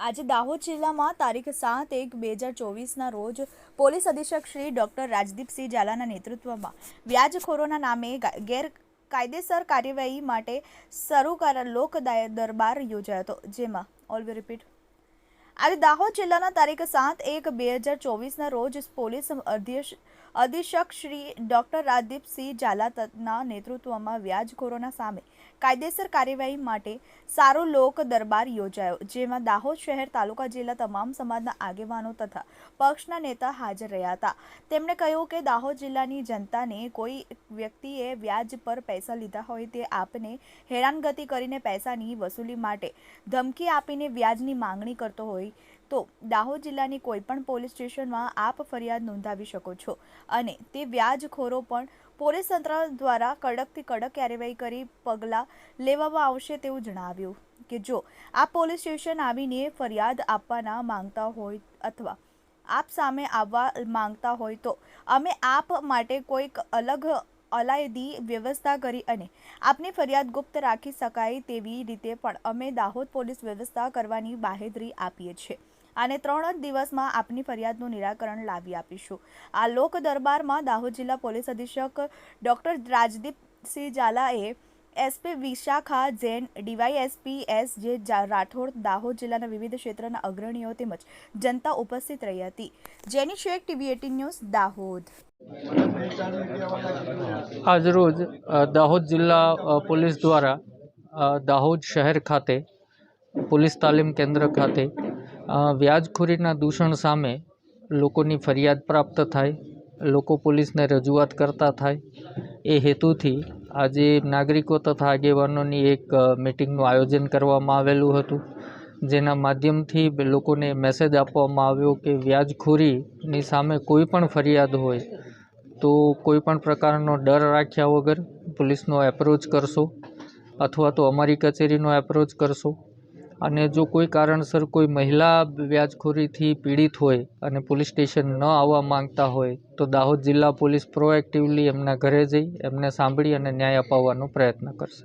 આજે દાહોદ જિલ્લામાં તારીખ સાત એક બે હજાર ચોવીસના રોજ પોલીસ અધિક્ષક શ્રી ડોક્ટર રાજદીપસિંહ ઝાલાના નેતૃત્વમાં વ્યાજખોરોના નામે ગેરકાયદેસર કાર્યવાહી માટે શરૂ કરેલ લોક દરબાર યોજાયો હતો. જેમાં ઓલ વી રિપીટ આજે દાહોદ જિલ્લાના તારીખ સાત એક બે હજાર ચોવીસના રોજ પોલીસ અધિક્ષક શ્રી ડોક્ટર રાજદીપસિંહ ઝાલાના નેતૃત્વમાં વ્યાજખોરોના સામે કાયદેસર કાર્યવાહી માટે સારો લોક દરબાર યોજાયો, જેમાં દાહોદ શહેર, તાલુકા જિલ્લા તમામ સમાજના આગેવાનો તથા પક્ષના નેતા હાજર રહ્યા હતા. તેમણે કહ્યું કે દાહોદ જિલ્લાની જનતાને કોઈ વ્યક્તિએ વ્યાજ પર પૈસા લીધા હોય તે આપને હેરાનગતિ કરીને પૈસાની વસૂલી માટે ધમકી આપીને વ્યાજની માંગણી કરતો હોય તો દાહોદ જિલ્લાની કોઈપણ પોલીસ સ્ટેશનમાં આપ ફરિયાદ નોંધાવી શકો છો અને તે વ્યાજખોરો પણ પોલીસ તંત્ર દ્વારા કડકથી કડક કાર્યવાહી કરી પગલાં લેવામાં આવશે તેવું જણાવ્યું કે જો આ પોલીસ સ્ટેશન આવીને ફરિયાદ આપવાના માંગતા હોય અથવા આપ સામે આવવા માંગતા હોય તો અમે આપ માટે કોઈક અલગ અલાયદી વ્યવસ્થા કરી અને આપની ફરિયાદ ગુપ્ત રાખી શકાય તેવી રીતે પણ અમે દાહોદ પોલીસ વ્યવસ્થા કરવાની બાહેદરી આપીએ છીએ. અને ત્રણ જ દિવસમાં આપની ફરિયાદનું નિરાકરણ લાવી આપીશું. આ લોક દરબારમાં દાહોદ જિલ્લા પોલીસ અધિક્ષક ડૉક્ટર રાજદીપસિંહ ઝાલાએ SP Vishakha Jain, DYSP S, J Rathod, Dahod જિલ્લાના વિવિધ ક્ષેત્રના અગ્રણીઓ તેમજ જનતા ઉપસ્થિત રહી હતી. જેની Sheikh TV eighteen news, Dahod. આજરોજ દાહોદ જિલ્લા પોલીસ દ્વારા દાહોદ શહેર ખાતે, પોલીસ તાલીમ કેન્દ્ર ખાતે વ્યાજખોરીના દૂષણ સામે લોકોની ફરિયાદ પ્રાપ્ત થાય, લોકો પોલીસને રજૂઆત કરતા થાય, એ હેતુથી આજે નાગરિકો તથા આગેવાનોની એક મિટિંગનું આયોજન કરવામાં આવેલું હતું, જેના માધ્યમથી લોકોને મેસેજ આપવામાં આવ્યો કે વ્યાજખોરીની સામે કોઈ પણ ફરિયાદ હોય, તો કોઈ પણ પ્રકારનો ડર રાખ્યા વગર પોલીસનો એપ્રોચ કરશો, અથવા તો અમારી કચેરીનો એપ્રોચ કરશો. અને જો કોઈ કારણસર કોઈ મહિલા વ્યાજખોરીથી પીડિત હોય અને પોલીસ સ્ટેશન ન આવવા માંગતા હોય, તો દાહોદ જિલ્લા પોલીસ પ્રોએક્ટિવલી એમના ઘરે જઈ એમને સાંભળી અને ન્યાય અપાવવાનો પ્રયત્ન કરશે.